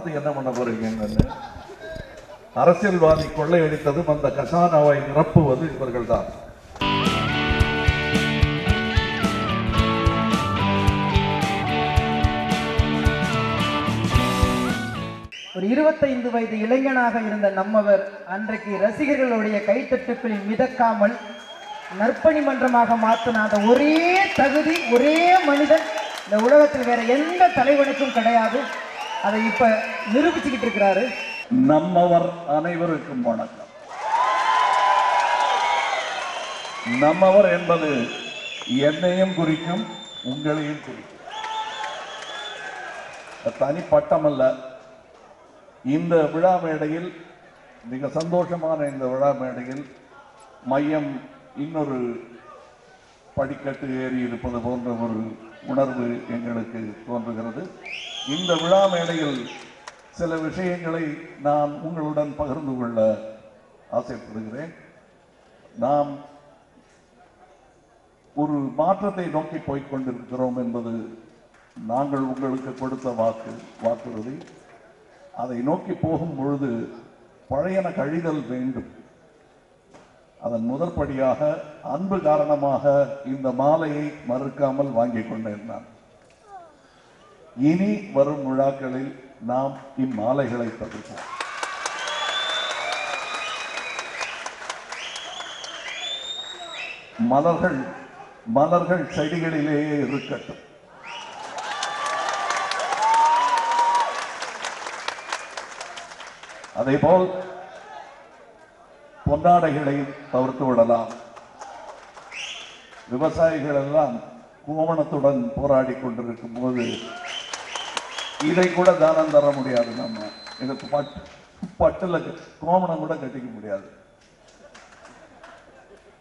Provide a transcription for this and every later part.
பணத்தை என்ன பண்ண போறீங்கன்னு அரசியல்வாதி கொள்ளையடித்ததும் அந்த கசானாவை நிரப்புவது இவர்கள்தான். ஒரு இருபத்தைந்து வயது இளைஞனாக இருந்த நம்மவர் அன்றைக்கு ரசிகர்களுடைய கைத்தட்டுக்களில் மிதக்காமல் நற்பணி மன்றமாக மாற்றின அந்த ஒரே தகுதி ஒரே மனிதன் இந்த உலகத்தில் வேற எந்த தலைவனுக்கும் கிடையாது. அதை இப்ப நிரூபிச்சுக்கிட்டு இருக்கிறாரு. நம்மவர் அனைவருக்கும் வணக்கம். நம்மவர் என்பது என்னையும் குறிக்கும் உங்களையும் குறிக்கும். தனிப்பட்டம் அல்ல இந்த விழா மேடையில் மிக சந்தோஷமான இந்த விழா மேடையில் மையம் இன்னொரு படிக்கட்டு ஏறி இருப்பது போன்ற ஒரு உணர்வு எங்களுக்கு தோன்றுகிறது. இந்த விழா மேடையில் சில விஷயங்களை நான் உங்களுடன் பகிர்ந்து கொள்ள ஆசைப்படுகிறேன். நாம் ஒரு மாற்றத்தை நோக்கி போய்க் கொண்டிருக்கிறோம் என்பது நாங்கள் உங்களுக்கு கொடுத்த வாக்கு வாக்குறுதி. அதை நோக்கி போகும் பொழுது பழையன கழிதல் வேண்டும். அதன் முதற்படியாக அன்பு காரணமாக இந்த மாலையை மறுக்காமல் வாங்கிக் கொண்டேன் நான். இனி வரும் விழாக்களில் நாம் இம்மாலைகளை தவிர்ப்போம். மலர்கள் மலர்கள் செடிகளிலேயே இருக்கட்டும். அதேபோல் பொன்னாடைகளையும் தவிர்த்து விடலாம். விவசாயிகள் எல்லாம் கோவணத்துடன் போராடி கொண்டிருக்கும் போது இதை கூட தானம் தர முடியாது நம்ம. எனக்கு பட்டு பட்டுல கோமணம் கூட கட்டிக்க முடியாது.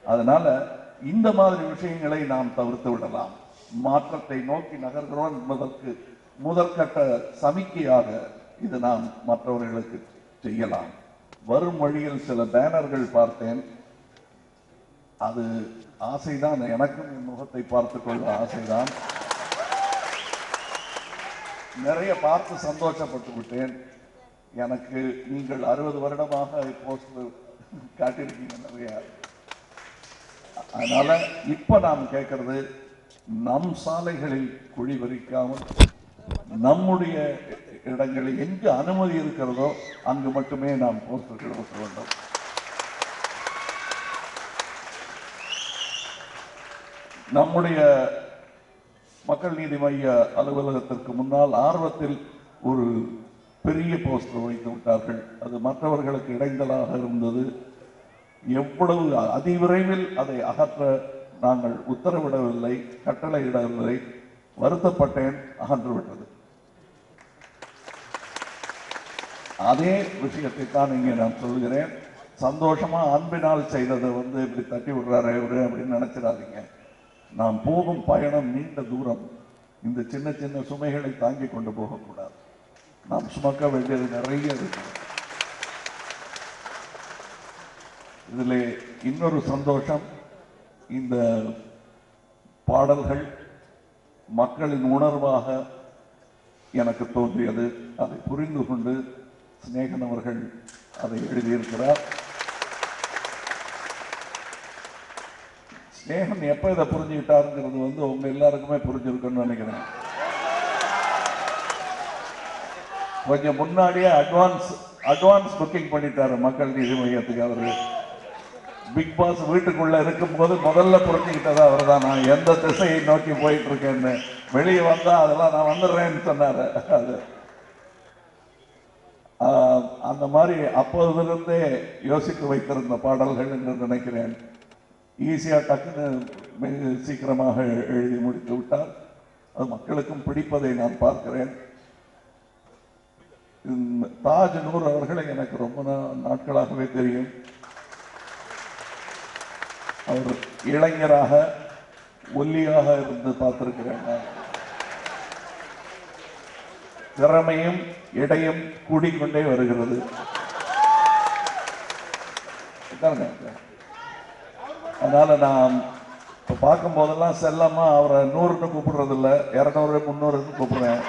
அதனால இந்த மாதிரி விஷயங்களை நாம் தவிர்த்து விடலாம். மாற்றத்தை நோக்கி நகர்கிறோம் என்பதற்கு முதற்கட்ட சமிக்கையாக இது நாம் மற்றவர்களுக்கு செய்யலாம். வரும் வழியில் சில பேனர்கள் பார்த்தேன். அது ஆசைதான். எனக்கும் என் முகத்தை பார்த்துக் கொள்ள ஆசைதான். நிறைய பார்த்து சந்தோஷப்பட்டு விட்டேன். எனக்கு நீங்கள் அறுபது வருடமாக போஸ்டர் காட்டியிருக்கீங்க நிறைய. அதனால இப்ப நாம் கேட்கறது நம் சாலைகளில் குழி பறிக்காமல் நம்முடைய இடங்களில் எங்கு அனுமதி இருக்கிறதோ அங்கு மட்டுமே நாம் போஸ்டர்கள் ஒட்ட வேண்டும். நம்முடைய மக்கள் நீதி மைய அலுவலகத்திற்கு முன்னால் ஆர்வத்தில் ஒரு பெரிய போஸ்டர் வைத்து விட்டார்கள். அது மற்றவர்களுக்கு இடைஞ்சலாக இருந்தது. எவ்வளவு அதிவிரைவில் அதை அகற்ற நாங்கள் உத்தரவிடவில்லை கட்டளையிடவில்லை. வருத்தப்பட்டேன் அகன்றுவிட்டது அதே விஷயத்தை தான் இங்கே நான் சொல்கிறேன். சந்தோஷமா அன்பினால் செய்ததை வந்து இப்படி தட்டி விடுறாரு இவரு அப்படின்னு நினைச்சிடாதீங்க. நாம் போகும் பயணம் நீண்ட தூரம். இந்த சின்ன சின்ன சுமைகளை தாங்கி கொண்டு போகக்கூடாது. நாம் சுமக்க வேண்டியது நிறைய இருக்கு. இதில் இன்னொரு சந்தோஷம் இந்த பாடல்கள் மக்களின் உணர்வாக எனக்கு தோன்றியது. அதை புரிந்து கொண்டு சிநேகன் அவர்கள் அதை எழுதியிருக்கிறார். ஸ்நேகன் எப்ப இதை புரிஞ்சுக்கிட்டாருங்கிறது வந்து உங்க எல்லாருக்குமே புரிஞ்சிருக்குன்னு நினைக்கிறேன். கொஞ்சம் முன்னாடியே அட்வான்ஸ் அட்வான்ஸ் புக்கிங் பண்ணிட்டாரு மக்கள் நீதி மையத்துக்கு அவரு. பிக் பாஸ் வீட்டுக்குள்ள இருக்கும்போது முதல்ல புரிஞ்சுக்கிட்டதா அவர் தான் நான் எந்த திசையை நோக்கி போயிட்டு இருக்கேன்னு வெளியே வந்தா அதெல்லாம் நான் வந்துடுறேன்னு சொன்னாரு அது அந்த மாதிரி அப்போதிலிருந்தே யோசித்து வைத்திருந்த பாடல்கள் என்று நினைக்கிறேன். ஈஸியாக டக்குன்னு மிக சீக்கிரமாக எழுதி முடித்து விட்டார். அது மக்களுக்கும் பிடிப்பதை நான் பார்க்கிறேன். தாஜ் நூர் அவர்களை எனக்கு ரொம்ப நாட்களாகவே தெரியும். அவர் இளைஞராக ஒல்லியாக இருந்து பார்த்திருக்கிறேன் நான். திறமையும் இடையும் கூடிக்கொண்டே வருகிறது. அதனால் நான் இப்போ பார்க்கும் போதெல்லாம் செல்லமா அவரை நூறுன்னு கூப்பிடுறதில்ல இரநூறு முந்நூறுன்னு கூப்பிடுறேன்.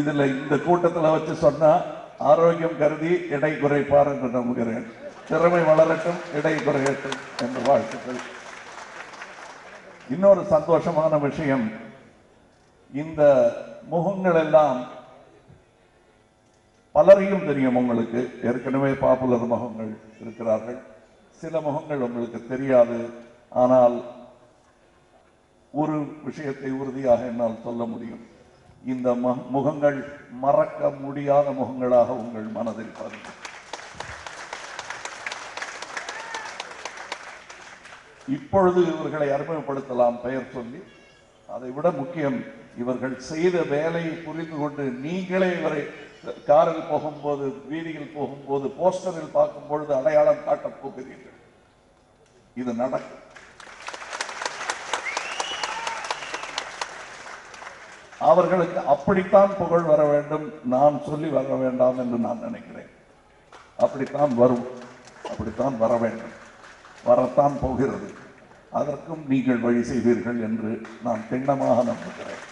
இதில் இந்த கூட்டத்தில் வச்சு சொன்னால் ஆரோக்கியம் கருதி இடை குறைப்பார் என்று நம்புகிறேன். திறமை வளரட்டும் இடை குறையட்டும் என்று வாழ்த்துக்கள். இன்னொரு சந்தோஷமான விஷயம் இந்த முகங்கள் எல்லாம் பலரையும் தெரியும் உங்களுக்கு. ஏற்கனவே பாப்புலர் முகங்கள் இருக்கிறார்கள். சில முகங்கள் உங்களுக்கு தெரியாது. ஆனால் ஒரு விஷயத்தை உறுதியாக என்னால் சொல்ல முடியும். இந்த முகங்கள் மறக்க முடியாத முகங்களாக உங்கள் மனதில் பதிவு இப்பொழுது இவர்களை அறிமுகப்படுத்தலாம் பெயர் சொல்லி. அதை விட முக்கியம் இவர்கள் செய்த வேலையை புரிந்து கொண்டு நீங்களே இவரை காரில் போகும்போது வீதியில் போகும்போது போஸ்டரில் பார்க்கும் பொழுது அடையாளம் காட்டப் போகிறீர்கள். இது நடக்கும். அவர்களுக்கு அப்படித்தான் புகழ் வர வேண்டும். நான் சொல்லி வர வேண்டாம் என்று நான் நினைக்கிறேன். அப்படித்தான் வரும். அப்படித்தான் வர வேண்டும். வரத்தான் போகிறது. அதற்கும் நீங்கள் வழி செய்வீர்கள் என்று நான் திண்ணமாக நம்புகிறேன்.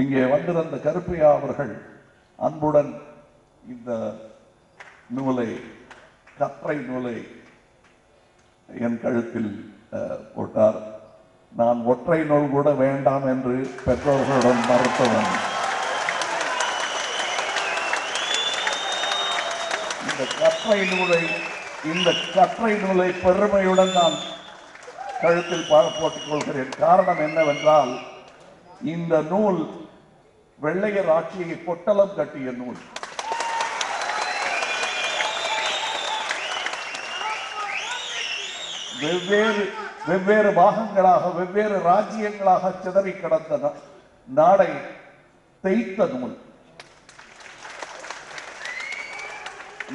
இங்கே வந்திருந்த கருப்பையா அவர்கள் அன்புடன் இந்த நூலை கற்றை நூலை என் கழுத்தில் போட்டார். நான் ஒற்றை நூல் கூட வேண்டாம் என்று பெற்றோர்களிடம் மறுத்தவன். இந்த கற்றை நூலை இந்த கற்றை நூலை பெருமையுடன் நான் கழுத்தில் போட்டுக் கொள்கிறேன். காரணம் என்னவென்றால் இந்த நூல் வெள்ளையர் ஆட்சியை பொட்டலம் கட்டிய நூல். வெவ்வேறு வெவ்வேறு பாகங்களாக வெவ்வேறு ராஜ்யங்களாக சிதறி கிடந்த நாடை தேய்த்த நூல்.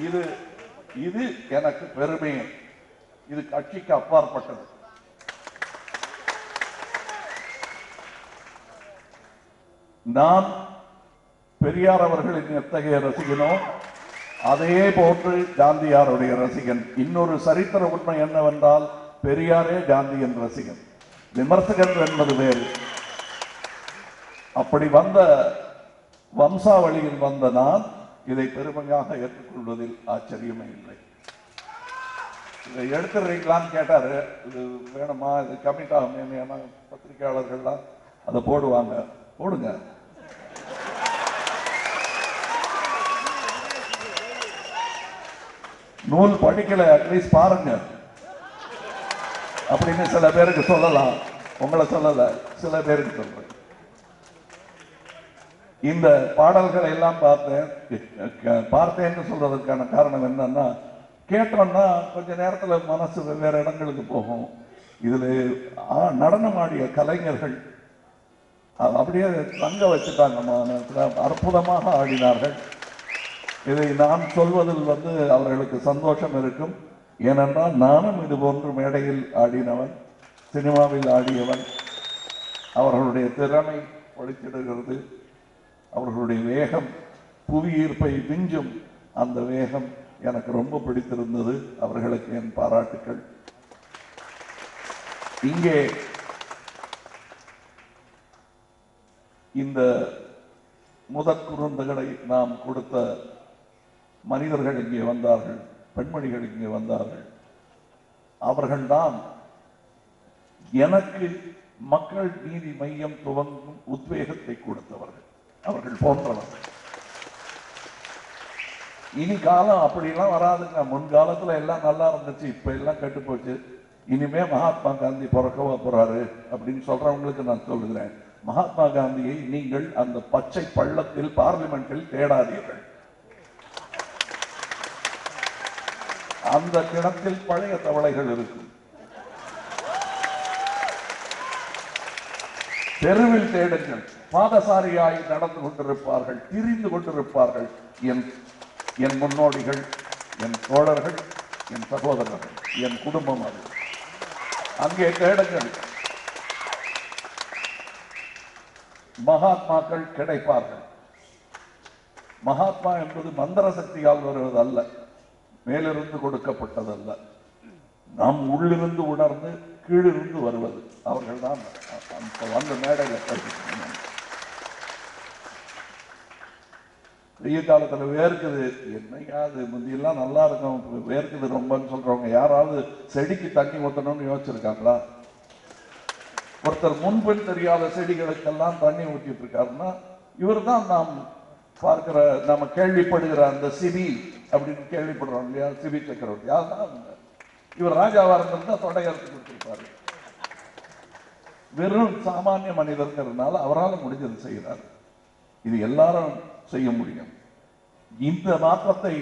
இது இது எனக்கு பெருமை இது கட்சிக்கு அப்பாற்பட்டது. நான் பெரியார் அவர்களின் எத்தகைய ரசிகனோ அதையே போன்று காந்தியாருடைய ரசிகன். இன்னொரு சரித்திர உண்மை என்னவென்றால் பெரியாரே காந்தியின் ரசிகன். விமர்சகன் என்பது வேறு. அப்படி வந்த வம்சாவளியில் வந்த நான் இதை பெருமையாக ஏற்றுக்கொள்வதில் ஆச்சரியமே இல்லை. இதை எடுத்துடுறீங்களான்னு கேட்டாரு. இது வேணுமா? இது கமிட் ஆகும் ஏன்னா பத்திரிகையாளர்கள்லாம் அதை போடுவாங்க. போடுங்க. நூல் படிக்கல அட்லீஸ்ட் பாருங்க. அப்படின்னு சில பேருக்கு சொல்லலாம். உங்களை சொல்லல சில பேருக்கு சொல்றேன். இந்த பாடல்களை எல்லாம் பார்த்தேன் பார்த்தேன்னு சொல்றதுக்கான காரணம் என்னன்னா கேட்டோம்னா கொஞ்ச நேரத்தில் மனசு வெவ்வேறு இடங்களுக்கு போகும். இதில் ஆ, நடனம் ஆடிய கலைஞர்கள் அப்படியே தங்க வச்சுட்டாங்க அற்புதமாக ஆடினார்கள். இதை நான் சொல்வதில் வந்து அவர்களுக்கு சந்தோஷம் இருக்கும். ஏனென்றால் நானும் இது போன்று மேடையில் ஆடினவன் சினிமாவில் ஆடியவன். அவர்களுடைய திறமை ஒழித்திடுகிறது. அவர்களுடைய வேகம் புவியீர்ப்பை விஞ்சும் அந்த வேகம் எனக்கு ரொம்ப பிடித்திருந்தது. அவர்களுக்கு என் பாராட்டுக்கள். இங்கே இந்த முதற் குருந்துகளை நாம் கொடுத்த மனிதர்கள் இங்கே வந்தார்கள் பெண்மணிகள் இங்கே வந்தார்கள். அவர்கள்தான் எனக்கு மக்கள் நீதி மையம் துவங்கும் உத்வேகத்தை கொடுத்தவர்கள். அவர்கள் போன்றவர்கள். இனி காலம் அப்படிலாம் வராதுங்க. முன்காலத்துல எல்லாம் நல்லா இருந்துச்சு. இப்ப எல்லாம் கெட்டு போச்சு. இனிமே மகாத்மா காந்தி பிறக்கவா போறாரு அப்படின்னு சொல்றவங்களுக்கு நான் சொல்லுகிறேன். மகாத்மா காந்தியை நீங்கள் அந்த பச்சை பள்ளத்தில் பார்லிமெண்டில் தேடாதீர்கள். அந்த கிணத்தில் பழைய தவளைகள் இருக்கும். தெருவில் தேடுங்கள். பாதசாரியாய் நடந்து கொண்டிருப்பார்கள் திரிந்து கொண்டிருப்பார்கள். என் என் முன்னோடிகள் என் தோழர்கள் என் சகோதரர்கள் என் குடும்பம் அது. அங்கே தேடுங்கள். மகாத்மாக்கள் கிடைப்பார்கள். மகாத்மா என்பது மந்திர சக்தியால் வருவது அல்ல மேலிருந்து கொடுக்கப்பட்டதல்ல. நம் உள்ளிருந்து உணர்ந்து கீழிருந்து வருவது. அவர்கள் தான் அந்த வந்த மேடையில் வெய்ய காலத்தில் வேர்க்குது. என்னையாது முந்தியெல்லாம் நல்லா இருக்கும். வேர்க்குது ரொம்பன்னு சொல்றவங்க யாராவது செடிக்கு தண்ணி ஊற்றணும்னு யோசிச்சிருக்காங்களா? ஒருத்தர் முன்பின் தெரியாத செடிகளுக்கெல்லாம் தண்ணி ஊற்றிட்டு இருக்காருன்னா இவர் தான் நாம் பார்க்கிற நம்ம கேள்விப்படுகிற அந்த சிபி அப்படின்னு கேள்விப்படுறோம் இல்லையா? சிபி சக்கரவர்த்தி. அதுதான் இவர் ராஜாவா இருந்திருந்தா தொடை கொடுத்திருப்பாரு. வெறும் சாமானிய மனிதர்ங்கிறதுனால அவரால் முடிஞ்சது செய்கிறார் இது எல்லாரும் செய்ய முடியும். இந்த மாற்றத்தை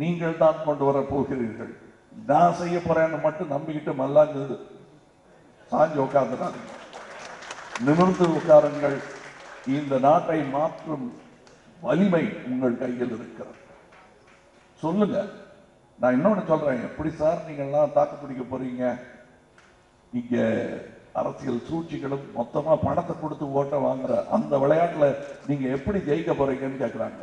நீங்கள் தான் கொண்டு வர போகிறீர்கள். நான் செய்ய போறேன்னு மட்டும் நம்பிக்கிட்டு மல்லாஞ்சது சாஞ்சு உட்கார்ந்துறாங்க நிமிர்ந்து உட்காருங்கள். இந்த நாட்டை மாற்றும் வலிமை உங்கள் கையில் இருக்கிறது. சொல்லுங்க. நான் இன்னொன்று சொல்றேன். எப்படி சார் நீங்கள்லாம் தாக்கு பிடிக்க போறீங்க? இங்க அரசியல் சூழ்ச்சிகளும் மொத்தமா பணத்தை கொடுத்து ஓட்ட வாங்குற அந்த விளையாட்டுல நீங்க எப்படி ஜெயிக்க போறீங்கன்னு கேக்குறாங்க.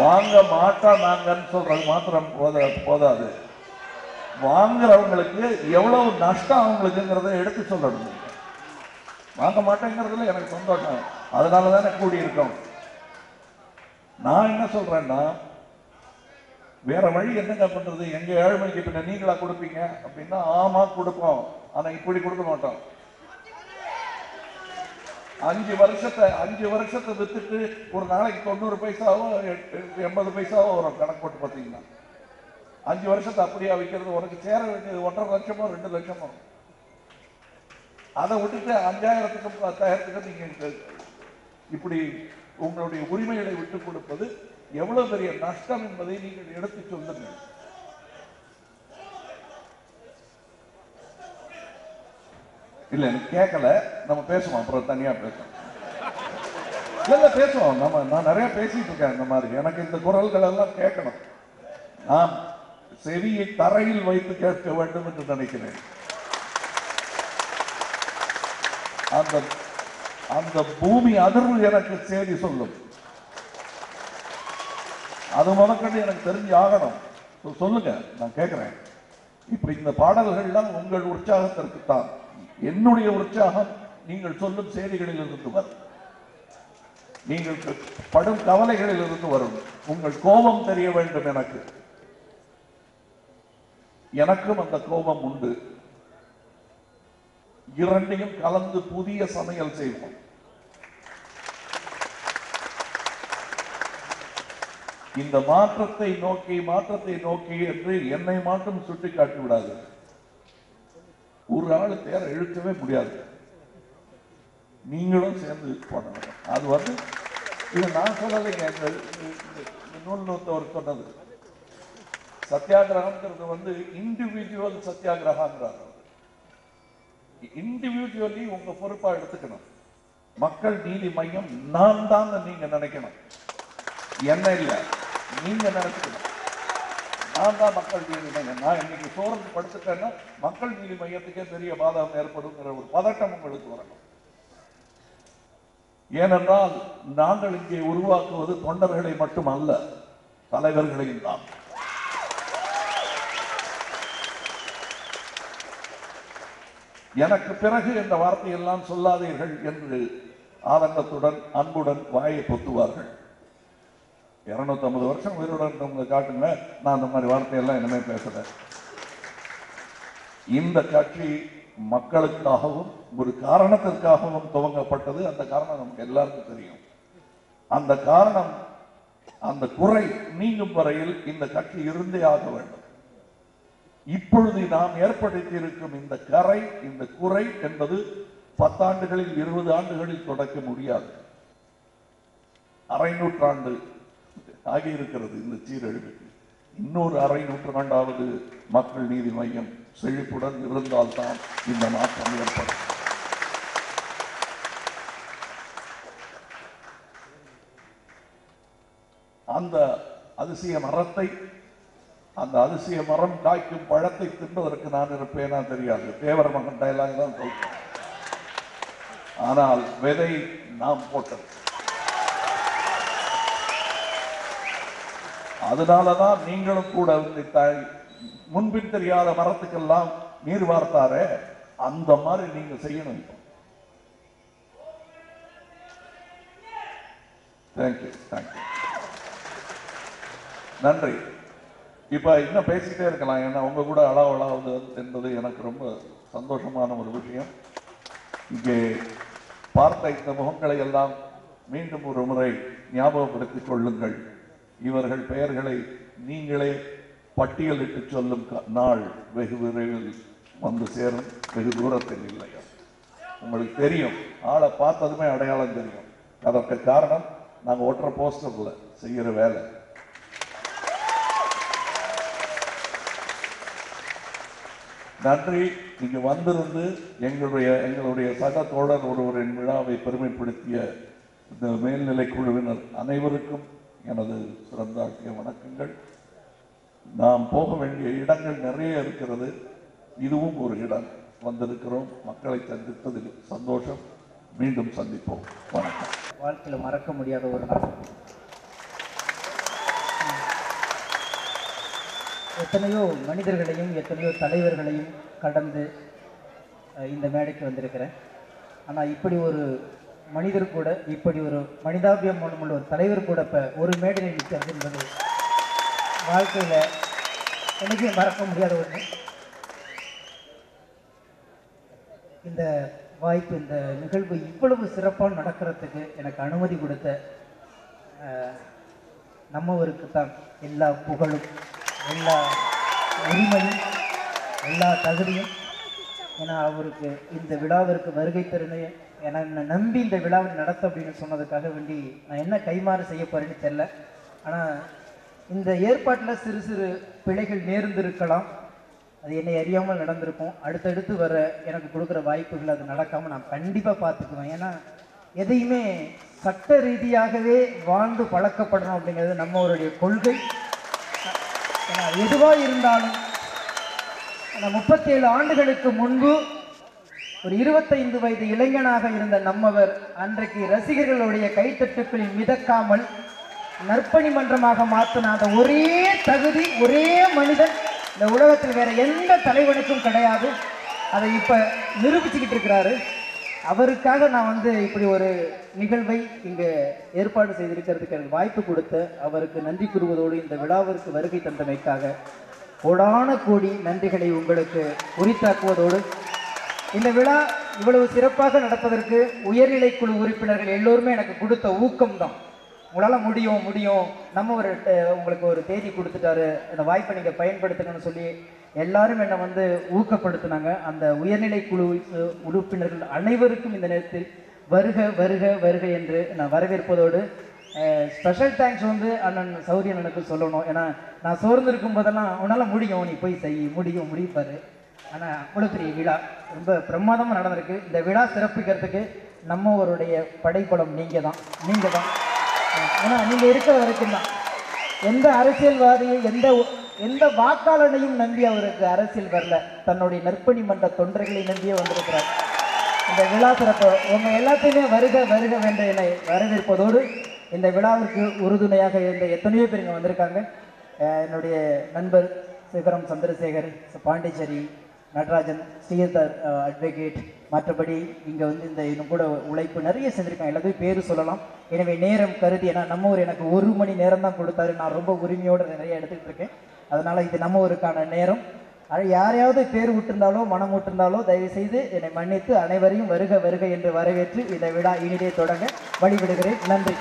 வாங்க மாட்டா நாங்கன்னு சொல்றது மாத்திரம் போத போதாது. வாங்குறவங்களுக்கு எவ்வளவு நஷ்டம் அவங்களுக்குங்கிறத எடுத்து சொல்லணும். நீங்க. வாங்க மாட்டேங்கிறதுல எனக்கு சந்தோஷம். அதனால தானே கூடி இருக்கோம் நான் என்ன சொல்றேன்னா வேற வழி என்னங்க பண்றது? எங்க ஏழ்மைக்கு பின்ன நீங்களா கொடுப்பீங்க? அப்படின்னா ஆமா கொடுப்போம். ஆனா இப்படி கொடுக்க மாட்டோம். அஞ்சு வருஷத்தை அஞ்சு வருஷத்தை வித்துட்டு ஒரு நாளைக்கு தொண்ணூறு பைசாவோ எண்பது பைசாவோ வரும் கணக்கு போட்டு பார்த்தீங்கன்னா. அஞ்சு வருஷத்தை அப்படியா விற்கிறது உனக்கு சேர வேண்டியது ஒன்றரை லட்சமோ ரெண்டு லட்சமோ? அதை விட்டுட்டு அஞ்சாயிரத்துக்கும் பத்தாயிரத்துக்கும் நீங்கள் இப்படி உங்களுடைய உரிமைகளை விட்டு கொடுப்பது எவ்வளவு பெரிய நஷ்டம் என்பதை நீங்கள் எடுத்து சொல்லுங்கள். இல்ல எனக்கு கேட்கல. நம்ம பேசுவோம் அப்புறம் தனியா பேசுவோம். இல்ல பேசுவோம். நம்ம நான் நிறைய பேசிட்டு இருக்கேன் இந்த மாதிரி. எனக்கு இந்த குரல்கள் எல்லாம் கேட்கணும். நான் செவியை தரையில் வைத்து கேட்க வேண்டும் என்று நினைக்கிறேன். அந்த அந்த பூமி அதிர்வு எனக்கு செய்தி சொல்லும். அது முதற்கண்டு எனக்கு தெரிஞ்சு ஆகணும். சொல்லுங்க நான் கேட்கிறேன் இப்போ இந்த பாடல்கள்லாம் உங்கள் உற்சாகத்திற்கு தான் என்னுடைய உற்சாகம் நீங்கள் சொல்லும் செய்திகளில் இருந்து வரும். நீங்கள் படும் கவலைகளில் இருந்து வரும். உங்கள் கோபம் தெரிய வேண்டும் எனக்கு. எனக்கும் அந்த கோபம் உண்டு. இரண்டையும் கலந்து புதிய சமையல் செய்வோம். இந்த மாற்றத்தை நோக்கி மாற்றத்தை நோக்கி என்று என்னை மாற்றம் சுட்டி காட்டி விடாது. ஒரு ஆள் தேர இழுக்கவே முடியாது. நீங்களும் சேர்ந்து பண்ணணும் அது வந்து இது நான் சொல்லலைங்க இந்த இந்த- நூல் நூத்தவர் சொன்னது. சத்தியாகிரகம்ங்கிறது வந்து இண்டிவிஜுவல் சத்தியாகிரகங்கிறார் இண்டிவிஜுவலி உங்க பொறுப்பா எடுத்துக்கணும். மக்கள் நீதி மையம் நான் தான் நீங்க நினைக்கணும். என்ன இல்ல நீங்க நினைச்சுக்கணும். நான் தான் மக்கள் நீதி மையம். நான் இன்னைக்கு சோர்ந்து படுத்துட்டேன்னா மக்கள் நீதி மையத்துக்கே பெரிய பாதகம் ஏற்படுங்கிற ஒரு பதட்டம் உங்களுக்கு வரணும். ஏனென்றால் நாங்கள் இங்கே உருவாக்குவது தொண்டர்களை மட்டும் அல்ல தலைவர்களையும் தான். எனக்கு பிறகு இந்த வார்த்தையெல்லாம் சொல்லாதீர்கள் என்று ஆதங்கத்துடன் அன்புடன் வாயை பொத்துவார்கள். இருநூத்தி ஐம்பது வருஷம் உயிருடன் உங்களை காட்டுங்க நான் அந்த மாதிரி வார்த்தையெல்லாம் இனிமே பேசுறேன் இந்த கட்சி மக்களுக்காகவும் ஒரு காரணத்திற்காகவும் துவங்கப்பட்டது. அந்த காரணம் நமக்கு எல்லாருக்கும் தெரியும். அந்த காரணம் அந்த குறை நீங்கும் வரையில் இந்த கட்சி இருந்தே ஆக வேண்டும். இப்பொழுது நாம் ஏற்படுத்தியிருக்கும் இந்த கரை இந்த குறை என்பது பத்தாண்டுகளில் இருபது ஆண்டுகளில் தொடக்க முடியாது. அரை நூற்றாண்டு ஆகியிருக்கிறது இந்த சீரழிவுக்கு இன்னொரு அரை நூற்றாண்டாவது மக்கள் நீதி மையம் செழிப்புடன் இருந்தால்தான் இந்த மாற்றம் ஏற்படும். அந்த அதிசய மரத்தை அந்த அதிசய மரம் காய்க்கும் பழத்தை தின்பதற்கு நான் இருப்பேனா தெரியாது. தேவர மகன் டைலாக் தான் சொல்றேன் ஆனால் விதை நாம் போட்டது. அதனாலதான் நீங்களும் கூட வந்து முன்பின் தெரியாத மரத்துக்கெல்லாம் நீர் வார்த்தாரே அந்த மாதிரி நீங்க செய்யணும் இப்போ. தேங்க்யூ தேங்க்யூ நன்றி. இப்போ இன்னும் பேசிக்கிட்டே இருக்கலாம். ஏன்னா அவங்க கூட அளவலாவது என்பது எனக்கு ரொம்ப சந்தோஷமான ஒரு விஷயம். இங்கே பார்த்த இந்த முகங்களை எல்லாம் மீண்டும் ஒரு முறை ஞாபகப்படுத்திக் கொள்ளுங்கள். இவர்கள் பெயர்களை நீங்களே பட்டியலிட்டு சொல்லும் க- நாள் வெகு விரைவில் வந்து சேரும். வெகு தூரத்தில் இல்லையா உங்களுக்கு தெரியும். ஆளை பார்த்ததுமே அடையாளம் தெரியும். அதற்கு காரணம் நாங்கள் ஒற்றை போஸ்டரில் செய்கிற வேலை. நன்றி. இங்க வந்திருந்து எங்களுடைய எங்களுடைய சக தோழர் ஒருவரின் விழாவை பெருமைப்படுத்திய இந்த மேல்நிலை குழுவினர் அனைவருக்கும் எனது சிறந்தாக்கிய வணக்கங்கள். நாம் போக வேண்டிய இடங்கள் நிறைய இருக்கிறது. இதுவும் ஒரு இடம். வந்திருக்கிறோம். மக்களை சந்தித்ததில் சந்தோஷம். மீண்டும் சந்திப்போம். வணக்கம். வாழ்க்கையில் மறக்க முடியாத ஒரு நாள். எத்தனையோ மனிதர்களையும் எத்தனையோ தலைவர்களையும் கடந்து இந்த மேடைக்கு வந்திருக்கிறேன். ஆனால் இப்படி ஒரு மனிதர் கூட இப்படி ஒரு மனிதாபியம் உள்ள ஒரு தலைவர் கூட இப்போ ஒரு மேடையில் நிற்கிறது என்பது வாழ்க்கையில் என்றைக்கும் மறக்க முடியாத ஒன்று இந்த வாய்ப்பு இந்த நிகழ்வு இவ்வளவு சிறப்பாக நடக்கிறதுக்கு எனக்கு அனுமதி கொடுத்த நம்மவருக்கு தான் எல்லா புகழும். எல்லா உரிமையும் எல்லா தகுதியும் ஏன்னா அவருக்கு இந்த விழாவிற்கு வருகை தருணைய என என்னை நம்பி இந்த விழாவை நடத்த அப்படின்னு சொன்னதுக்காக வேண்டி நான் என்ன கைமாறு செய்ய போறேன்னு தெரில ஆனால் இந்த ஏற்பாட்டில் சிறு சிறு பிழைகள் நேர்ந்திருக்கலாம். அது என்னை அறியாமல் நடந்திருக்கும். அடுத்தடுத்து வர எனக்கு கொடுக்குற வாய்ப்புகள் அது நடக்காமல் நான் கண்டிப்பாக பார்த்துக்குவேன். ஏன்னா எதையுமே சட்ட ரீதியாகவே வாழ்ந்து பழக்கப்படணும் அப்படிங்கிறது நம்மளுடைய கொள்கை. எதுவாக இருந்தாலும் முப்பத்தேழு ஆண்டுகளுக்கு முன்பு ஒரு இருபத்தைந்து வயது இளைஞனாக இருந்த நம்மவர் அன்றைக்கு ரசிகர்களுடைய கைத்தட்டுக்களில் மிதக்காமல் நற்பணி மன்றமாக மாற்றின அந்த ஒரே தகுதி ஒரே மனிதன் இந்த உலகத்தில் வேற எந்த தலைவனுக்கும் கிடையாது. அதை இப்ப நிரூபிச்சுக்கிட்டு இருக்கிறாரு. அவருக்காக நான் வந்து இப்படி ஒரு நிகழ்வை இங்கு ஏற்பாடு செய்திருக்கிறதுக்கு எனக்கு வாய்ப்பு கொடுத்த அவருக்கு நன்றி கூறுவதோடு இந்த விழாவிற்கு வருகை தந்தமைக்காக கோடான கோடி நன்றிகளை உங்களுக்கு உரித்தாக்குவதோடு இந்த விழா இவ்வளவு சிறப்பாக நடப்பதற்கு உயர்நிலை குழு உறுப்பினர்கள் எல்லோருமே எனக்கு கொடுத்த ஊக்கம்தான். உங்களால் முடியும் முடியும். நம்ம ஒரு உங்களுக்கு ஒரு தேதி கொடுத்துட்டாரு. அந்த வாய்ப்பை நீங்கள் பயன்படுத்துங்கன்னு சொல்லி எல்லாரும் என்னை வந்து ஊக்கப்படுத்தினாங்க. அந்த உயர்நிலை குழு உறுப்பினர்கள் அனைவருக்கும் இந்த நேரத்தில் வருக வருக வருக என்று நான் வரவேற்பதோடு ஸ்பெஷல் தேங்க்ஸ் வந்து அண்ணன் சௌரியன் எனக்கு சொல்லணும். ஏன்னா நான் சோர்ந்து இருக்கும் போதெல்லாம் உன்னால் முடியும் நீ போய் செய் முடியும் முடிப்பாரு. ஆனால் அவ்வளோ பெரிய விழா. ரொம்ப பிரமாதமாக நடந்திருக்கு. இந்த விழா சிறப்பிக்கிறதுக்கு நம்மவருடைய படைப்படம் நீங்கள் தான் நீங்கள் தான் ஏன்னா நீங்கள் இருக்கிற வரைக்கும் தான் எந்த அரசியல்வாதியும் எந்த எந்த வாக்காளனையும் நம்பி அவருக்கு அரசியல் வரல. தன்னுடைய நற்பணி மன்ற தொண்டர்களை நம்பியே வந்திருக்கிறார். இந்த விழா சிறப்பு உங்க எல்லாத்தையுமே வருக வருக வேண்ட என்னை வரவேற்பதோடு இந்த விழாவிற்கு உறுதுணையாக இருந்த எத்தனையோ பேர் இங்கே வந்திருக்காங்க. என்னுடைய நண்பர் சிகரம் சந்திரசேகர் பாண்டிச்சேரி நடராஜன் ஸ்ரீதர் அட்வொகேட் மற்றபடி இங்கே வந்து இந்த இன்னும் கூட உழைப்பு நிறைய செஞ்சுருக்காங்க. எல்லாத்தையும் பேர் சொல்லலாம். எனவே நேரம் கருதி ஏன்னா நம்ம ஊர் எனக்கு ஒரு மணி நேரம் தான் கொடுத்தாரு. நான் ரொம்ப உரிமையோடு நிறைய எடுத்துக்கிட்டு இருக்கேன். அதனால இது நம்ம ஊருக்கான நேரம். யாரையாவது பேர் விட்டிருந்தாலோ மனம் விட்டிருந்தாலோ தயவு செய்து என்னை மன்னித்து அனைவரையும் வருக வருக என்று வரவேற்று இந்த விழா இனிதே தொடங்க வழிவிடுகிறேன் நன்றி.